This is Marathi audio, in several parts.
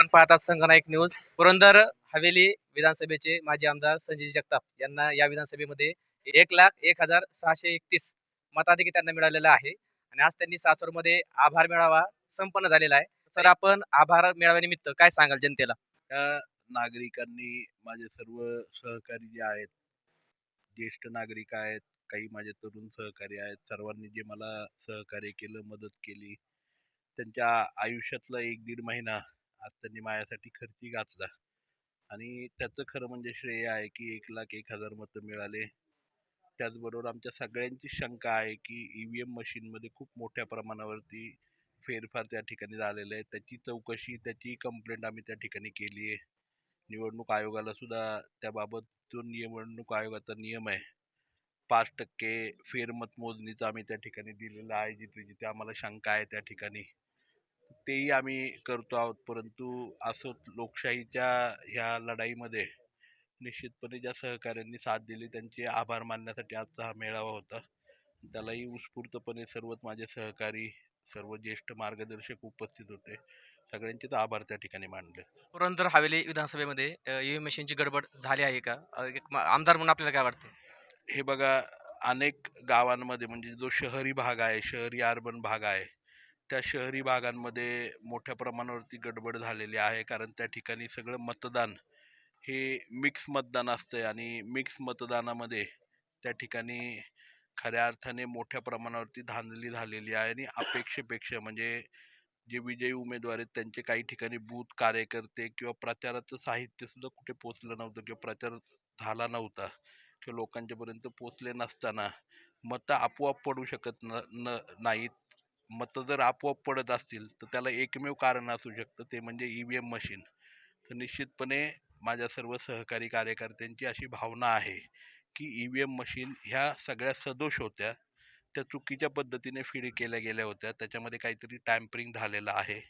आपण पाहतात संगनायक न्यूज. पुरंदर हवेली विधानसभेचे माजी आमदार संजय जगताप यांना या विधानसभेमध्ये एक लाख एक हजार सहाशे एकतीस मताधिकी त्यांना मिळालेला आहे. आणि आज त्यांनी सासवडमध्ये आभार मेळावा संपन्न झालेला आहे. सर आपण आभार मेळाव्यानिमित्त काय सांगाल जनतेला? त्या नागरिकांनी माझे सर्व सहकारी जे आहेत ज्येष्ठ नागरिक आहेत काही माझे तरुण सहकारी आहेत सर्वांनी जे मला सहकार्य केलं मदत केली त्यांच्या आयुष्यातला एक दीड महिना आज त्यांनी माझ्यासाठी खर्ची घातला. आणि त्याचं खरं म्हणजे श्रेय आहे की एक लाख एक हजार मतं मिळाले. त्याचबरोबर आमच्या सगळ्यांची शंका आहे की ई व्ही एम मशीनमध्ये खूप मोठ्या प्रमाणावरती फेरफार त्या ठिकाणी झालेला आहे. त्याची चौकशी त्याची कंप्लेंट आम्ही त्या ठिकाणी केली आहे. निवडणूक आयोगाला सुद्धा त्याबाबत जो निवडणूक आयोगाचा नियम आहे पाच टक्के फेरमत मोजणीचा आम्ही त्या ठिकाणी दिलेला आहे जिथे जिथे आम्हाला शंका आहे त्या ठिकाणी. तेही आम्ही करतो आहोत. परंतु असो लोकशाहीच्या ह्या लढाईमध्ये निश्चितपणे ज्या सहकाऱ्यांनी साथ दिली त्यांचे आभार मानण्यासाठी आजचा हा मेळावा होता. त्यालाही उत्स्फूर्तपणे सर्वच माझे सहकारी सर्व ज्येष्ठ मार्गदर्शक उपस्थित होते. सगळ्यांचेच आभार त्या ठिकाणी मानले. पुरंदर हवेली विधानसभेमध्ये ईव्हीएम मशीनची गडबड झाली आहे का? अ, एक म- आमदार म्हणून आपल्याला काय वाटतं? हे बघा अनेक गावांमध्ये म्हणजे जो शहरी भाग आहे शहरी अर्बन भाग आहे त्या शहरी भागांमध्ये मोठ्या प्रमाणावरती गडबड झालेली आहे कारण त्या ठिकाणी सगळं मतदान हे मिक्स मतदान असतंय आणि मिक्स मतदानामध्ये त्या ठिकाणी खऱ्या अर्थाने मोठ्या प्रमाणावरती धांदली झालेली आहे आणि अपेक्षेपेक्षा म्हणजे जे विजयी उमेदवार आहेत त्यांचे काही ठिकाणी बूथ कार्यकर्ते किंवा प्रचाराचं साहित्य सुद्धा कुठे पोचलं नव्हतं किंवा प्रचार झाला नव्हता किंवा लोकांच्या पर्यंत पोचले नसताना मतं आपोआप पडू शकत न न नाहीत. मतं जर आपोआप पडत असतील तर त्याला एकमेव कारण असू शकतं ते म्हणजे ई व्ही एम मशीन तर निश्चितपणे माझ्या सर्व सहकारी कार्यकर्त्यांची अशी भावना आहे की ई व्ही एम मशीन ह्या सगळ्या सदोष होत्या. त्या चुकीच्या पद्धतीने फीड केल्या गेल्या होत्या. त्याच्यामध्ये काहीतरी टॅम्परिंग झालेलं आहे.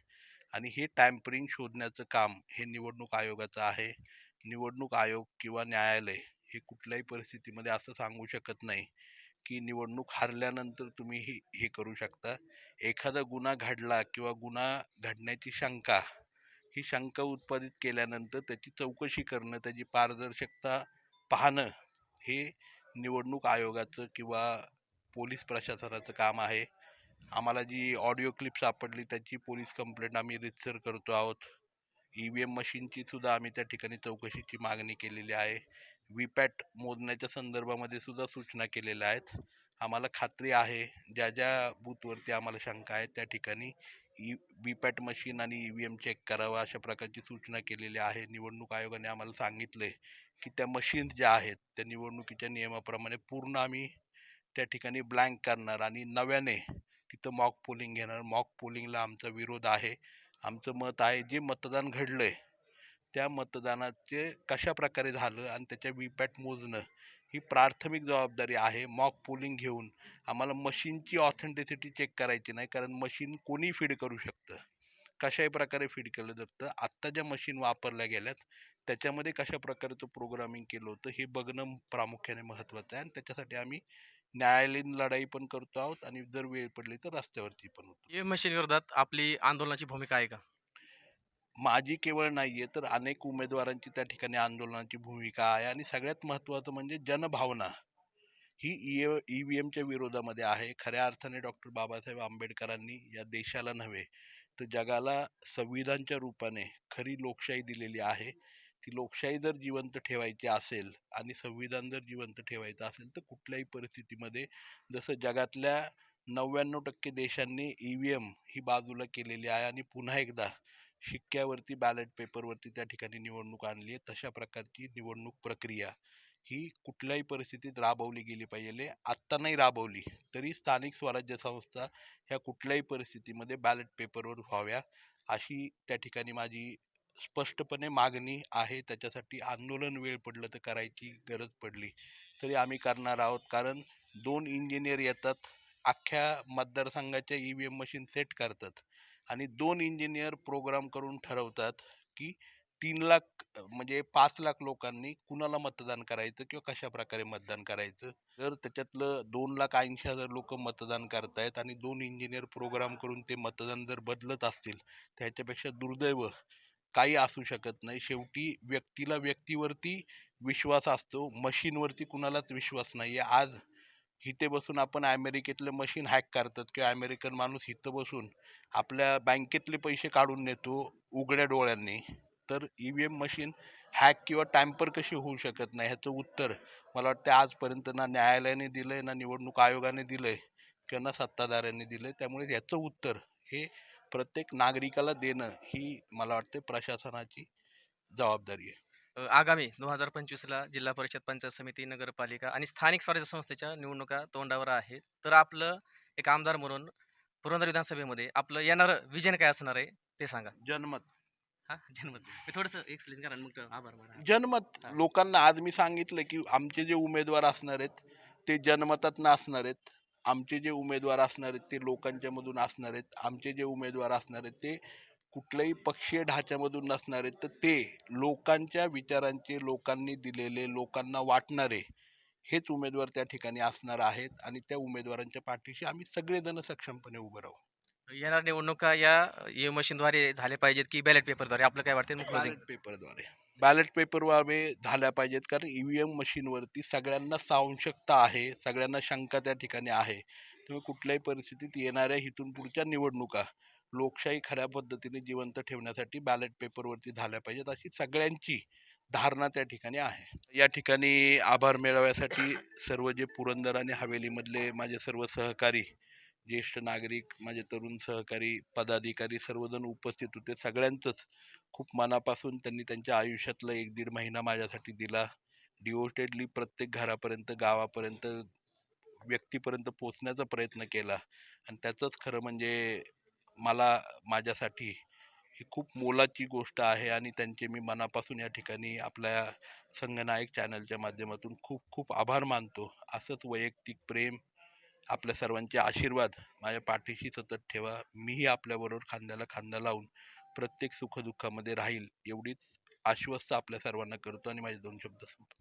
आणि हे टॅम्परिंग शोधण्याचं काम हे निवडणूक आयोगाचं आहे. निवडणूक आयोग किंवा न्यायालय हे कुठल्याही परिस्थितीमध्ये असं सांगू शकत नाही. की निवडणूक हारल्यानंतर तुम्ही हे हे करू शकता. एखादा गुन्हा घडला किंवा गुन्हा घडण्याची शंका ही शंका उत्पादित केल्यानंतर त्याची चौकशी करणं त्याची पारदर्शकता पाहणं हे निवडणूक आयोगाचं किंवा पोलीस प्रशासनाचं काम आहे. आम्हाला जी ऑडिओ क्लिप सापडली त्याची पोलीस कंप्लेंट आम्ही रितसर करतो आहोत. ई व्ही एम मशीनची सुद्धा आम्ही त्या ठिकाणी चौकशीची मागणी केलेली आहे. व्हीपॅट मोजण्याच्या संदर्भामध्ये सुद्धा सूचना केलेल्या आहेत. आम्हाला खात्री आहे ज्या ज्या बूथवरती आम्हाला शंका आहे त्या ठिकाणी ई व्हीपॅट मशीन आणि ई व्ही एम चेक करावा अशा प्रकारची सूचना केलेली आहे. निवडणूक आयोगाने आम्हाला सांगितले की त्या मशीन्स ज्या आहेत त्या निवडणुकीच्या नियमाप्रमाणे पूर्ण आम्ही त्या ठिकाणी ब्लँक करणार आणि नव्याने तिथं मॉक पोलिंग घेणार. मॉक पोलिंगला आमचा विरोध आहे. आमचं मत आहे जे मतदान घडलं आहे त्या मतदानाचे कशा प्रकारे झालं आणि त्याच्या व्हीपॅट मोजणं ही प्राथमिक जबाबदारी आहे. मॉक पोलिंग घेऊन आम्हाला मशीनची ऑथेंटिसिटी चेक करायची नाही कारण मशीन कोणी फीड करू शकतं. कशाही प्रकारे फीड केलं जातं आत्ता ज्या मशीन वापरल्या गेल्यात त्याच्यामध्ये कशा प्रकारचं प्रोग्रामिंग केलं होतं हे बघणं प्रामुख्याने महत्त्वाचं आहे आणि त्याच्यासाठी आम्ही न्यायालयीन लढाई पण करतो आहोत आणि जर वेळ पडली तर रस्त्यावरती पण होतो. मशीन विरोधात आपली आंदोलनाची भूमिका आहे का? माझी केवळ नाहीये तर अनेक उमेदवारांची त्या ठिकाणी आंदोलनाची भूमिका आहे आणि सगळ्यात महत्त्वाचं म्हणजे जनभावना. ही ई व्ही एमच्या विरोधामध्ये आहे. खऱ्या अर्थाने डॉक्टर बाबासाहेब आंबेडकरांनी या देशाला नव्हे तर जगाला संविधानच्या रूपाने खरी लोकशाही दिलेली आहे. ती लोकशाही जर जिवंत ठेवायची असेल आणि संविधान जर जिवंत ठेवायचं असेल तर कुठल्याही परिस्थितीमध्ये जसं जगातल्या नव्याण्णव टक्के देशांनी ई व्ही एम ही बाजूला केलेली आहे आणि पुन्हा एकदा शिक्क्यावरती बॅलेट पेपरवरती त्या ठिकाणी निवडणूक आणली आहे. तशा प्रकारची निवडणूक प्रक्रिया ही कुठल्याही परिस्थितीत राबवली गेली पाहिजे. आत्ता नाही राबवली तरी स्थानिक स्वराज्य संस्था ह्या कुठल्याही परिस्थितीमध्ये बॅलेट पेपरवर व्हाव्या अशी त्या ठिकाणी माझी स्पष्टपणे मागणी आहे. त्याच्यासाठी आंदोलन वेळ पडलं तर करायची गरज पडली तरी आम्ही करणार आहोत. कारण दोन इंजिनियर येतात अख्ख्या मतदारसंघाच्या E V M machine set करतात. आणि दोन इंजिनियर प्रोग्राम करून ठरवतात की तीन लाख म्हणजे पाच लाख लोकांनी कुणाला मतदान करायचं किंवा कशा प्रकारे मतदान करायचं. जर त्याच्यातलं दोन लाख ऐंशी हजार लोक मतदान करतायत आणि दोन इंजिनियर प्रोग्राम करून ते मतदान जर बदलत असतील तर ह्याच्यापेक्षा दुर्दैव काही असू शकत नाही. शेवटी व्यक्तीला व्यक्तीवरती विश्वास असतो मशीनवरती कुणालाच विश्वास नाही आज इथे बसून आपण अमेरिकेतलं मशीन हॅक करतात किंवा अमेरिकन माणूस इथं बसून आपल्या बँकेतले पैसे काढून नेतो उघड्या डोळ्यांनी तर ईव्हीएम मशीन हॅक किंवा टॅम्पर कशी होऊ शकत नाही ह्याचं उत्तर मला वाटतं आजपर्यंत ना न्यायालयाने दिलंय ना निवडणूक आयोगाने दिलंय किंवा ना सत्ताधाऱ्यांनी दिलंय. त्यामुळे ह्याचं उत्तर हे प्रत्येक नागरिकाला देणं ही मला वाटते प्रशासनाची जबाबदारी आहे. अ, आगामी दोन हजार पंचवीसला जिल्हा परिषद पंचायत समिती नगरपालिका आणि स्थानिक स्वराज्य संस्थेच्या निवडणुका तोंडावर आहेत. तर आपलं एक आमदार म्हणून पुरंदर विधानसभेमध्ये आपलं येणारं विजन काय असणार आहे ते सांगा. जनमत. हा? जनमत. मी थोडंसं एक्सप्लेन करा आणि मग आभार माना जनमत. हा. लोकांना आज मी सांगितलं की आमचे जे उमेदवार असणार आहेत ते जनमतात असणार आहेत. आमचे जे उमेदवार असणार आहेत ते लोकांच्या मधून असणार आहेत. आमचे जे उमेदवार असणार आहेत ते कुठल्याही पक्षीय ढाच्यामधून नसणार तर ते लोकांच्या विचारांचे लोकांनी दिलेले लोकांना वाटणारे हेच उमेदवार त्या ठिकाणी असणार आहेत आणि त्या उमेदवारांच्या पाठीशी आम्ही सगळेजण सक्षमपणे उभं राहू. येणार निवडणुका या ई मशीनद्वारे झाले पाहिजेत की बॅलेट पेपरद्वारे आपलं काय वाटतं बॅलेट पेपरद्वारे बॅलेट पेपरद्वारे झाल्या पाहिजेत कारण ईव्हीएम मशीनवरती सगळ्यांना सावंशकता आहे सगळ्यांना शंका त्या ठिकाणी आहे. त्यामुळे कुठल्याही परिस्थितीत येणाऱ्या इथून पुढच्या निवडणुका लोकशाही खऱ्या पद्धतीने जिवंत ठेवण्यासाठी बॅलेट पेपरवरती झाल्या पाहिजेत अशी सगळ्यांची धारणा त्या ठिकाणी आहे. या ठिकाणी आभार मिळवण्यासाठी सर्व जे पुरंदर आणि हवेलीमधले माझे सर्व सहकारी ज्येष्ठ नागरिक माझे तरुण सहकारी पदाधिकारी सर्वजण उपस्थित होते. सगळ्यांचंच खूप मनापासून त्यांनी त्यांच्या आयुष्यातला एक दीड महिना माझ्यासाठी दिला. डिवोटेडली प्रत्येक घरापर्यंत गावापर्यंत व्यक्तीपर्यंत पोचण्याचा प्रयत्न केला. आणि त्याचंच खरं म्हणजे मला माझ्यासाठी ही खूप मोलाची गोष्ट आहे आणि त्यांचे मी मनापासून या ठिकाणी आपल्या संगनायक चॅनलच्या माध्यमातून खूप खूप आभार मानतो. असंच वैयक्तिक प्रेम आपल्या सर्वांचे आशीर्वाद माझ्या पाठीशी सतत ठेवा. मीही आपल्याबरोबर खांद्याला खांदा लावून प्रत्येक सुखदुःखामध्ये राहील एवढीच आश्वस्त आपल्या सर्वांना करतो आणि माझे दोन शब्द संपतो